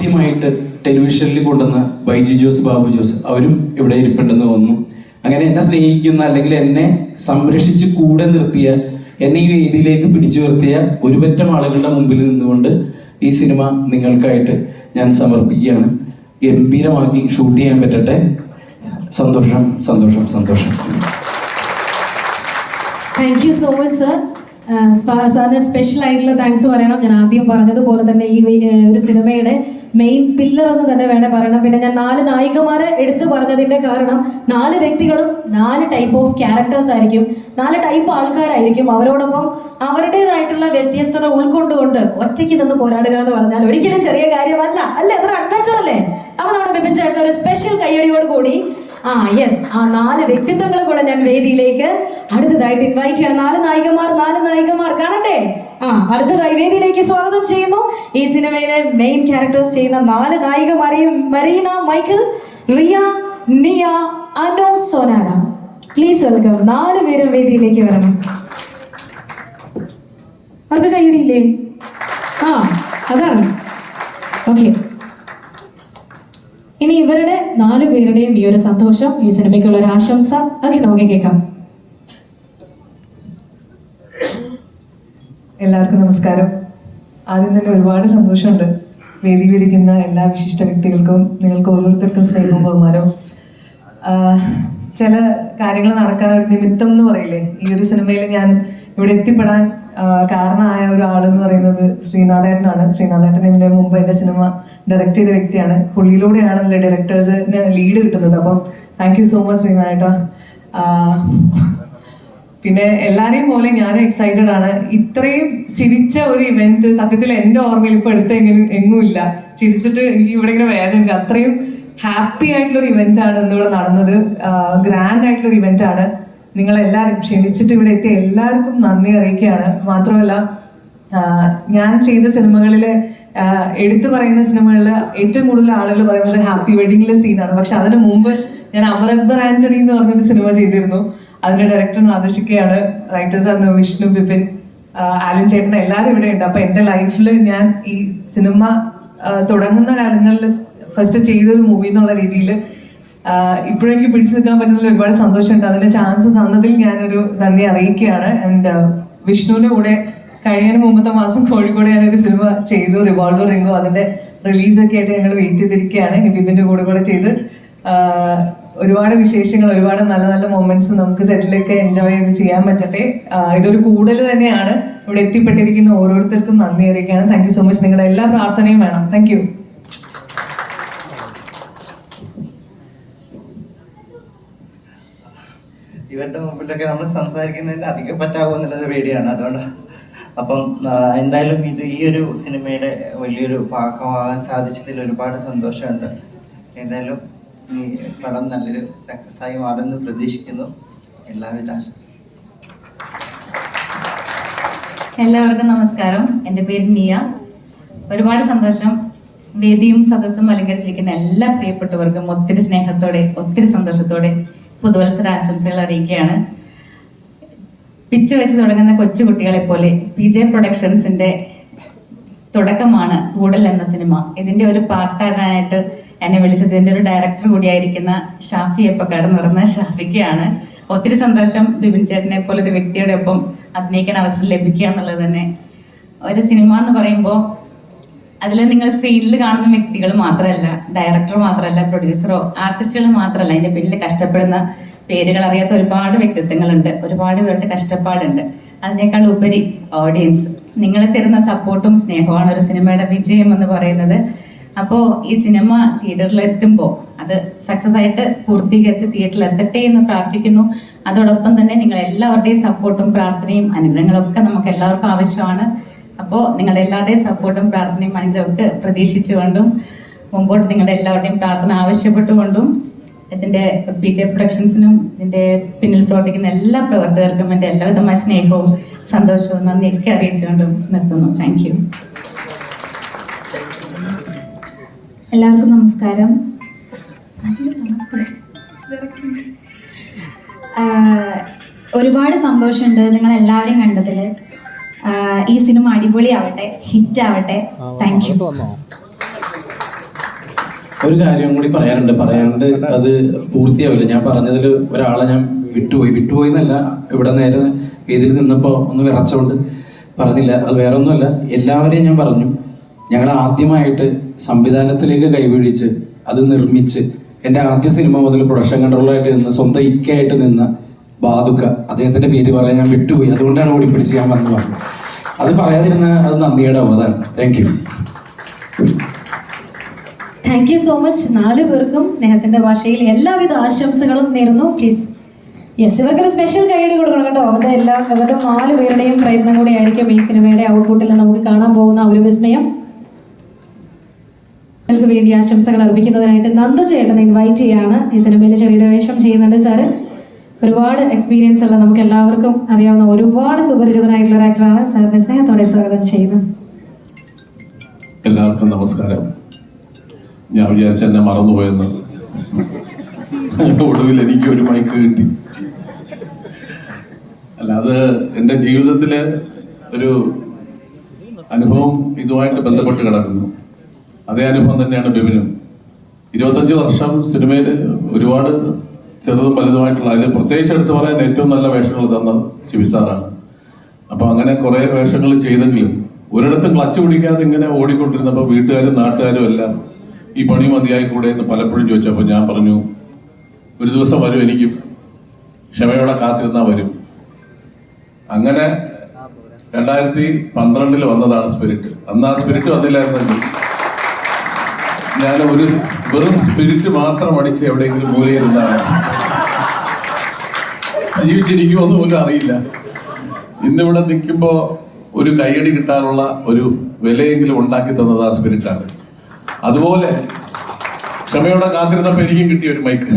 ആദ്യമായിട്ട് ടെലിവിഷനിൽ കൊണ്ടുവന്ന ബൈജു ജോസ് ബാബു ജോസ് അവരും ഇവിടെ ഇരിപ്പുണ്ടെന്ന് തോന്നുന്നു. അങ്ങനെ എന്നെ സ്നേഹിക്കുന്ന അല്ലെങ്കിൽ എന്നെ സംരക്ഷിച്ച് കൂടെ നിർത്തിയ എന്നെ ഈ വേദിയിലേക്ക് പിടിച്ചു നിർത്തിയ ഒരുപറ്റം ആളുകളുടെ മുമ്പിൽ നിന്നുകൊണ്ട് ഈ സിനിമ നിങ്ങൾക്കായിട്ട് ഞാൻ സമർപ്പിക്കുകയാണ്. ഗംഭീരമാക്കി ഷൂട്ട് ചെയ്യാൻ പറ്റട്ടെ. സന്തോഷം സന്തോഷം സന്തോഷം. Thank you so much sir സാറിന് സ്പെഷ്യൽ ആയിട്ടുള്ള താങ്ക്സ് പറയണം. ഞാൻ ആദ്യം പറഞ്ഞതുപോലെ തന്നെ ഈ ഒരു സിനിമയുടെ മെയിൻ പില്ലർ എന്ന് തന്നെ വേണേ പറയണം. പിന്നെ ഞാൻ നാല് നായികമാരെ എടുത്തു പറഞ്ഞതിന്റെ കാരണം നാല് വ്യക്തികളും നാല് ടൈപ്പ് ഓഫ് ക്യാരക്ടേഴ്സ് ആയിരിക്കും നാല് ടൈപ്പ് ആൾക്കാരായിരിക്കും അവരോടൊപ്പം അവരുടേതായിട്ടുള്ള വ്യത്യസ്തത ഉൾക്കൊണ്ടുകൊണ്ട് ഒറ്റയ്ക്ക് നിന്ന് പോരാടുക എന്ന് പറഞ്ഞാൽ ഒരിക്കലും ചെറിയ കാര്യമല്ല. അല്ലേ? അത്ര അഡ്വഞ്ചർ അല്ലേ? അപ്പൊ നമ്മുടെ ബിപിൻ ഒരു സ്പെഷ്യൽ കയ്യടിയോട് കൂടി ആ യെസ് ആ നാല് വ്യക്തിത്വങ്ങൾ കൂടെ ഞാൻ വേദിയിലേക്ക് അടുത്തതായിട്ട് ഇൻവൈറ്റ് ചെയ്യണം. നാല് നായികമാർ നാല് നായികമാർ കാണട്ടെ. ആ അടുത്തതായി വേദിയിലേക്ക് സ്വാഗതം ചെയ്യുന്നു. ഈ സിനിമയിലെ മെയിൻ ക്യാരക്ടേഴ്സ് ചെയ്യുന്ന നാല് നായികമാരെയും മരീന മൈക്കിൾ റിയ നിയ അനോ സോനാര. പ്ലീസ് വെൽക്കം നാല് പേരും വേദിയിലേക്ക് വരണം. അവർക്ക് കൈയടിയില്ലേ? ആ അതാണ്. ഓക്കെ ഇനി ഇവരുടെ നാലു പേരുടെയും ഈ ഒരു സന്തോഷം ഈ സിനിമയ്ക്കുള്ള ഒരു ആശംസ ഒക്കെ നമുക്ക് കേൾക്കാം. എല്ലാവർക്കും നമസ്കാരം. ആദ്യം തന്നെ ഒരുപാട് സന്തോഷമുണ്ട് വേദിയിലിരിക്കുന്ന എല്ലാ വിശിഷ്ട വ്യക്തികൾക്കും നിങ്ങൾക്ക് ഓരോരുത്തർക്കും സ്നേഹവും ബഹുമാനവും. ചില കാര്യങ്ങൾ നടക്കാൻ ഒരു നിമിത്തം എന്ന് പറയില്ലേ? ഈ ഒരു സിനിമയിൽ ഞാൻ ഇവിടെ എത്തിപ്പെടാൻ കാരണമായ കാരണമായ ഒരാളെന്ന് പറയുന്നത് ശ്രീനാഥേട്ടനാണ്. ശ്രീനാഥേട്ടൻ ഇതിന് മുമ്പ് എന്റെ സിനിമ ഡയറക്റ്റ് ചെയ്ത വ്യക്തിയാണ്. പുള്ളിയിലൂടെയാണ് അതിലെ ഡയറക്ടേഴ്സിന് ലീഡ് കിട്ടുന്നത്. അപ്പം താങ്ക് യു സോ മച്ച് ശ്രീനാഥേട്ടാ ആഹ് പിന്നെ എല്ലാരെയും പോലെ ഞാൻ എക്സൈറ്റഡ് ആണ്. ഇത്രയും ചിരിച്ച ഒരു ഇവന്റ് സത്യത്തിൽ എന്റെ ഓർമ്മയിൽ ഇപ്പൊ എടുത്ത എങ്ങുമില്ല ചിരിച്ചിട്ട് എനിക്ക് ഇവിടെ ഇങ്ങനെ വേദനയുണ്ട് അത്രയും ഹാപ്പി ആയിട്ടുള്ള ഒരു ഇവന്റ് ആണ് ഇന്നിവിടെ നടന്നത്. ഗ്രാൻഡ് ആയിട്ടുള്ള ഒരു ഇവന്റ് ആണ്. നിങ്ങൾ എല്ലാവരും ക്ഷണിച്ചിട്ട് ഇവിടെ എത്തിയ എല്ലാവർക്കും നന്ദി അറിയിക്കുകയാണ്. മാത്രമല്ല ഞാൻ ചെയ്ത സിനിമകളിൽ എടുത്തു പറയുന്ന സിനിമകളിൽ ഏറ്റവും കൂടുതൽ ആളുകൾ പറയുന്നത് ഹാപ്പി വെഡിങ്ങിലെ സീനാണ്. പക്ഷെ അതിന് മുമ്പ് ഞാൻ അമർ അക്ബർ ആന്റണി എന്ന് പറഞ്ഞൊരു സിനിമ ചെയ്തിരുന്നു. അതിന്റെ ഡയറക്ടർ ആദർശിക്കയാണ് റൈറ്റേഴ്സ് ആണ് വിഷ്ണു ബിപിൻ ആലുൻ ചേട്ടൻ എല്ലാവരും ഇവിടെ ഉണ്ട്. അപ്പൊ എന്റെ ലൈഫിൽ ഞാൻ ഈ സിനിമ തുടങ്ങുന്ന കാലങ്ങളിൽ ഫസ്റ്റ് ചെയ്തൊരു മൂവി എന്നുള്ള രീതിയിൽ ഇപ്പോഴും എനിക്ക് പിടിച്ചു നിൽക്കാൻ പറ്റുന്നതിൽ ഒരുപാട് സന്തോഷമുണ്ട്. അതിന് ചാൻസ് തന്നതിൽ ഞാനൊരു നന്ദി അറിയിക്കുകയാണ്. ആൻഡ് വിഷ്ണുവിന്റെ കൂടെ കഴിഞ്ഞ മുമ്പത്തെ മാസം കോഴിക്കോട് ഞാനൊരു സിനിമ ചെയ്തു റിവോൾവർ റിംഗോ അതിന്റെ റിലീസൊക്കെ ആയിട്ട് ഞങ്ങൾ വെയിറ്റ് ചെയ്തിരിക്കുകയാണ്. ഇനി ബിബിന്റെ കൂടെ കൂടെ ചെയ്ത് ഒരുപാട് വിശേഷങ്ങൾ ഒരുപാട് നല്ല നല്ല മൊമെന്റ്സ് നമുക്ക് സെറ്റിലൊക്കെ എൻജോയ് ചെയ്ത് ചെയ്യാൻ പറ്റട്ടെ. ഇതൊരു കൂടുതൽ തന്നെയാണ്. ഇവിടെ എത്തിപ്പെട്ടിരിക്കുന്ന ഓരോരുത്തർക്കും നന്ദി അറിയിക്കുകയാണ്. താങ്ക് യു സോ മച്ച് നിങ്ങളുടെ എല്ലാ പ്രാർത്ഥനയും വേണം. താങ്ക് യു ഇവരുടെ മുമ്പിലൊക്കെ നമ്മൾ സംസാരിക്കുന്നതിന് അധികം പറ്റാവോ എന്നുള്ളത് പേടിയാണ്. അതുകൊണ്ട് അപ്പം എന്തായാലും ഇത് ഈ ഒരു സിനിമയുടെ വലിയൊരു ഭാഗമാകാൻ സാധിച്ചതിൽ ഒരുപാട് സന്തോഷമുണ്ട്. എന്തായാലും ഈ പടം നല്ലൊരു സക്സസ് ആയി മാറുമെന്ന് പ്രതീക്ഷിക്കുന്നു. എല്ലാവിധ എല്ലാവർക്കും നമസ്കാരം. എന്റെ പേര് നിയ. ഒരുപാട് സന്തോഷം. വേദിയും സദസ്സും അലങ്കരിച്ചിരിക്കുന്ന എല്ലാ പ്രിയപ്പെട്ടവർക്കും ഒത്തിരി സ്നേഹത്തോടെ ഒത്തിരി സന്തോഷത്തോടെ പുതുവത്സര ആശംസകൾ അറിയിക്കുകയാണ്. പിച്ച വെച്ച് തുടങ്ങുന്ന കൊച്ചു കുട്ടികളെ പോലെ പി ജെ പ്രൊഡക്ഷൻസിന്റെ തുടക്കമാണ് കൂടൽ എന്ന സിനിമ. ഇതിന്റെ ഒരു പാർട്ടാകാനായിട്ട് എന്നെ വിളിച്ചത്. ഇതിന്റെ ഒരു ഡയറക്ടർ കൂടിയായിരിക്കുന്ന ഷാഫി എപ്പക്കാട് നിറഞ്ഞ ഷാഫിക്കാണ്. ഒത്തിരി സന്തോഷം ബിപിൻ ചേട്ടനെ പോലെ ഒരു വ്യക്തിയുടെ ഒപ്പം അഭിനയിക്കാൻ അവസരം ലഭിക്കുക എന്നുള്ളത് തന്നെ. ഒരു സിനിമ എന്ന് പറയുമ്പോൾ അതിൽ നിങ്ങൾ സ്ക്രീനിൽ കാണുന്ന വ്യക്തികൾ മാത്രമല്ല ഡയറക്ടർ മാത്രമല്ല പ്രൊഡ്യൂസറോ ആർട്ടിസ്റ്റുകൾ മാത്രമല്ല അതിന്റെ പിന്നിൽ കഷ്ടപ്പെടുന്ന പേരുകൾ അറിയാത്ത ഒരുപാട് വ്യക്തിത്വങ്ങളുണ്ട്. ഒരുപാട് പേരുടെ കഷ്ടപ്പാടുണ്ട്. അതിനേക്കാൾ ഉപരി ഓഡിയൻസ് നിങ്ങൾ തരുന്ന സപ്പോർട്ടും സ്നേഹമാണ് ഒരു സിനിമയുടെ വിജയം എന്ന് പറയുന്നത്. അപ്പോൾ ഈ സിനിമ തിയേറ്ററിൽ എത്തുമ്പോൾ അത് സക്സസ് ആയിട്ട് പൂർത്തീകരിച്ച് തിയേറ്ററിൽ എത്തട്ടെ എന്ന് പ്രാർത്ഥിക്കുന്നു. അതോടൊപ്പം തന്നെ നിങ്ങൾ എല്ലാവരുടെയും സപ്പോർട്ടും പ്രാർത്ഥനയും അനുഗ്രഹങ്ങളും ഒക്കെ നമുക്ക് എല്ലാവർക്കും ആവശ്യമാണ്. അപ്പോൾ നിങ്ങളുടെ എല്ലാവരുടെയും സപ്പോർട്ടും പ്രാർത്ഥനയും അനുഗ്രഹമൊക്കെ പ്രതീക്ഷിച്ചുകൊണ്ടും മുമ്പോട്ട് നിങ്ങളുടെ എല്ലാവരുടെയും പ്രാർത്ഥന ആവശ്യപ്പെട്ടുകൊണ്ടും ഇതിന്റെ പി ജെ പ്രൊഡക്ഷൻസിനും ഇതിന്റെ പിന്നിൽ പ്രവർത്തിക്കുന്ന എല്ലാ പ്രവർത്തകർക്കും എന്റെ എല്ലാവിധമായ സ്നേഹവും സന്തോഷവും നന്ദിയൊക്കെ അറിയിച്ചുകൊണ്ടും നിർത്തുന്നു. താങ്ക് യു എല്ലാവർക്കും നമസ്കാരം. ഒരുപാട് സന്തോഷമുണ്ട് നിങ്ങൾ എല്ലാവരെയും കണ്ടതിൽ ഈ സിനിമ അടിപൊളിയാവട്ടെ ഹിറ്റ് ആവട്ടെ താങ്ക് യു ഒരു കാര്യം കൂടി പറയാനുണ്ട്. പറയാണ്ട് അത് പൂർത്തിയാവില്ല. ഞാൻ പറഞ്ഞതിൽ ഒരാളെ ഞാൻ വിട്ടുപോയി. വിട്ടുപോയി എന്നല്ല ഇവിടെ നേരെ ഇതിൽ നിന്നപ്പോൾ ഒന്ന് വിറച്ചോണ്ട് പറഞ്ഞില്ല. അത് വേറെ ഒന്നുമല്ല എല്ലാവരെയും ഞാൻ പറഞ്ഞു. ഞങ്ങൾ ആദ്യമായിട്ട് സംവിധാനത്തിലേക്ക് കൈപിടിച്ച് അത് നിർമ്മിച്ച് എന്റെ ആദ്യ സിനിമ മുതൽ പ്രൊഡക്ഷൻ കൺട്രോളായിട്ട് നിന്ന് സ്വന്തം ഇക്കയായിട്ട് നിന്ന ബാദുക്ക അദ്ദേഹത്തിന്റെ പേര് പറയാൻ ഞാൻ വിട്ടുപോയി. അതുകൊണ്ടാണ് ഓടിപ്പിടിച്ച് ഞാൻ വന്നു പറഞ്ഞത് അത് പറയാതിരുന്ന അത് നന്ദിയുടെ അവതാണ് thank you thank you so much നാല് പേർക്കും സ്നേഹത്തിന്റെ ഭാഷയിൽ എല്ലാവിധ ആശംസകളും നേരുന്നു. പ്ലീസ് യെസ് ഇവർക്കൊരു സ്പെഷ്യൽ ഗൈഡ് കൊടുക്കണം കേട്ടോ. അവരുടെ എല്ലാ അവരുടെ നാല് പേരുടെയും പ്രയത്നം കൂടി ആയിരിക്കും ഈ സിനിമയുടെ ഔട്ട്പുട്ടിൽ നമുക്ക് കാണാൻ പോകുന്ന ഒരു വിസ്മയം. നിങ്ങൾക്ക് വേണ്ടി ആശംസകൾ അർപ്പിക്കുന്നതിനായിട്ട് നന്ദു ചേട്ടനെ ഇൻവൈറ്റ് ചെയ്യാണ്. ഈ സിനിമയിൽ ചെറിയൊരു വേഷം ചെയ്യുന്നുണ്ട് സാറ്. ഒരുപാട് എക്സ്പീരിയൻസ് ഉള്ള നമുക്ക് എല്ലാവർക്കും അറിയാവുന്ന ഒരുപാട് സുപരിചിതനായിട്ടുള്ള ഒരു ആക്ടറാണ് സാറിനെ സ്നേഹത്തോടെ സ്വാഗതം ചെയ്യുന്നത് എല്ലാവർക്കും നമസ്കാരം. ഞാൻ വിചാരിച്ച എന്നെ മറന്നുപോയെന്ന്. ഒടുവിൽ എനിക്ക് ഒരു മൈക്ക് കിട്ടി. അല്ലാതെ അത് എന്റെ ജീവിതത്തിലെ ഒരു അനുഭവം ഇതുമായിട്ട് ബന്ധപ്പെട്ട് കിടക്കുന്നു. അതേ അനുഭവം തന്നെയാണ് ബിബിനും ഇരുപത്തഞ്ച് വർഷം സിനിമയിൽ ഒരുപാട് ചെറുതും വലുതുമായിട്ടുള്ള അതിൽ പ്രത്യേകിച്ച് എടുത്ത് പറയാൻ ഏറ്റവും നല്ല വേഷങ്ങൾ തന്നത് ശിവി സാറാണ്. അപ്പൊ അങ്ങനെ കുറേ വേഷങ്ങൾ ചെയ്തെങ്കിലും ഒരിടത്തും ക്ലച്ച് പിടിക്കാതെ ഇങ്ങനെ ഓടിക്കൊണ്ടിരുന്നപ്പോൾ വീട്ടുകാരും നാട്ടുകാരും എല്ലാം ഈ പണി മതിയായി കൂടെ എന്ന് പലപ്പോഴും ചോദിച്ചപ്പോൾ ഞാൻ പറഞ്ഞു ഒരു ദിവസം വരും എനിക്ക്. ക്ഷമയോടെ കാത്തിരുന്നാ വരും. അങ്ങനെ രണ്ടായിരത്തി പന്ത്രണ്ടിൽ വന്നതാണ് സ്പിരിറ്റ് അന്ന് ആ സ്പിരിറ്റ് വന്നില്ലായിരുന്നെങ്കിൽ ഞാൻ ഒരു വെറും സ്പിരിറ്റ് മാത്രം അടിച്ച് എവിടെയെങ്കിലും മൂലയിരുന്നാണ് ജീവിച്ചിരിക്കുമെന്ന് പോലും അറിയില്ല. ഇന്നിവിടെ നിൽക്കുമ്പോൾ ഒരു കൈയടി കിട്ടാനുള്ള ഒരു വിലയെങ്കിലും ഉണ്ടാക്കി തന്നത് ആ സ്പിരിറ്റാണ് അതുപോലെ ക്ഷമയോടെ കാത്തിരുന്നപ്പോൾ എനിക്കും കിട്ടിയ ഒരു മൈക്ക്